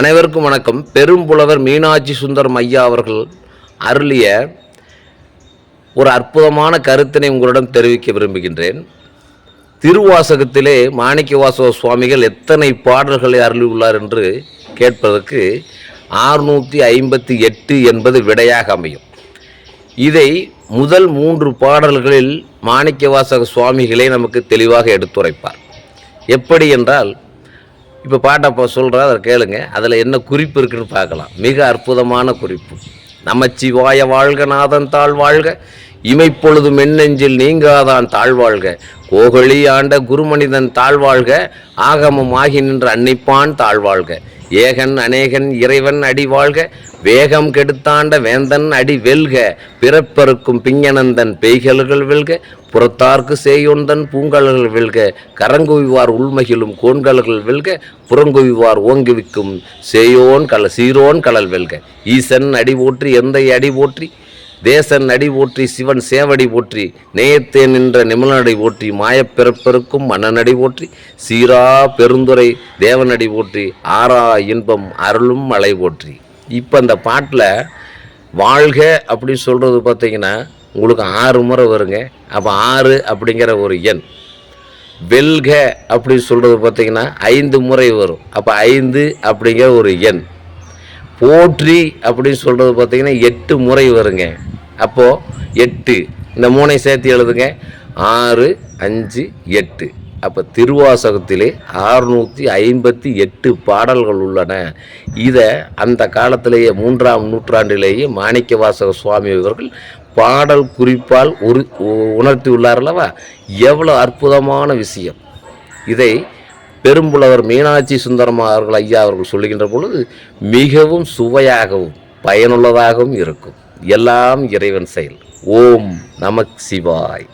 அனைவருக்கும் வணக்கம். பெரும்புலவர் மீனாட்சி சுந்தரம் ஐயா அவர்கள் அருளிய ஒரு அற்புதமான கருத்தினை உங்களிடம் தெரிவிக்க விரும்புகின்றேன். திருவாசகத்திலே மாணிக்கவாசக சுவாமிகள் எத்தனை பாடல்களை அருளியுள்ளார் என்று கேட்பதற்கு ஆறுநூற்றி ஐம்பத்தி எட்டு என்பது விடையாக அமையும். இதை முதல் மூன்று பாடல்களில் மாணிக்கவாசக சுவாமிகளே நமக்கு தெளிவாக எடுத்துரைப்பார். எப்படி என்றால் இப்போ பாட்டை இப்போ சொல்கிறேன் அதை கேளுங்க. அதில் என்ன குறிப்பு இருக்குன்னு பார்க்கலாம். மிக அற்புதமான குறிப்பு. நமச்சிவாய வாழ்க நாதன் தாழ் வாழ்க. இமைப்பொழுது மென்னெஞ்சில் நீங்காதான் தாழ்வாழ்க கோகழி ஆண்ட குருமனிதன் தாழ்வாழ்க ஆகமம் ஆகி நின்ற அன்னிப்பான் தாழ்வாழ்க ஏகன் அநேகன் இறைவன் அடி வாழ்க. வேகம் கெடுத்தாண்ட வேந்தன் அடி வெல்க பிறப்பருக்கும் பிஞனந்தன் பெய்கல்கள் வெல்க புறத்தார்க்கு சேயொந்தன் பூங்கல்கள் வெல்க கரங்குவிவார் உள்மகிழும் கோண்கல்கள் வெல்க புறங்குவிவார் ஓங்குவிக்கும் சேயோன் கல சீரோன் கலல் வெல்க. ஈசன் அடி போற்றி எந்தை அடி போற்றி தேசன் அடி போற்றி சிவன் சேவடி போற்றி நேயத்தே நின்ற நிமலனடி போற்றி மாயப்பிறப்பெருக்கும் மன்னனடி போற்றி சீரா பெருந்துரை தேவனடி போற்றி ஆறா இன்பம் அருளும் மலை போற்றி. இப்போ அந்த பாட்டில் வாழ்க அப்படின்னு சொல்கிறது பார்த்தீங்கன்னா உங்களுக்கு ஆறு முறை வருங்க. அப்போ ஆறு அப்படிங்கிற ஒரு எண். வெல்க அப்படின்னு சொல்கிறது பார்த்தீங்கன்னா ஐந்து முறை வரும். அப்போ ஐந்து அப்படிங்கிற ஒரு எண். போற்றி அப்படின்னு சொல்கிறது பார்த்தீங்கன்னா எட்டு முறை வருங்க. அப்போது எட்டு. இந்த மூணை சேர்த்து எழுதுங்க. ஆறு அஞ்சு எட்டு. அப்போ திருவாசகத்திலே ஆறுநூற்றி ஐம்பத்தி எட்டு பாடல்கள் உள்ளன. இதை அந்த காலத்திலேயே மூன்றாம் நூற்றாண்டிலேயே மாணிக்க வாசக சுவாமி அவர்கள் பாடல் குறிப்பால் உரு உணர்த்தி உள்ளாரல்லவா எவ்வளோ அற்புதமான விஷயம். இதை பெரும்புலவர் மீனாட்சி சுந்தரம் அவர்கள் ஐயா அவர்கள் சொல்லுகின்ற பொழுது மிகவும் சுவையாகவும் பயனுள்ளதாகவும் இருக்கும். எல்லாம் இறைவன் செயல். ஓம் நமக் சிவாய்.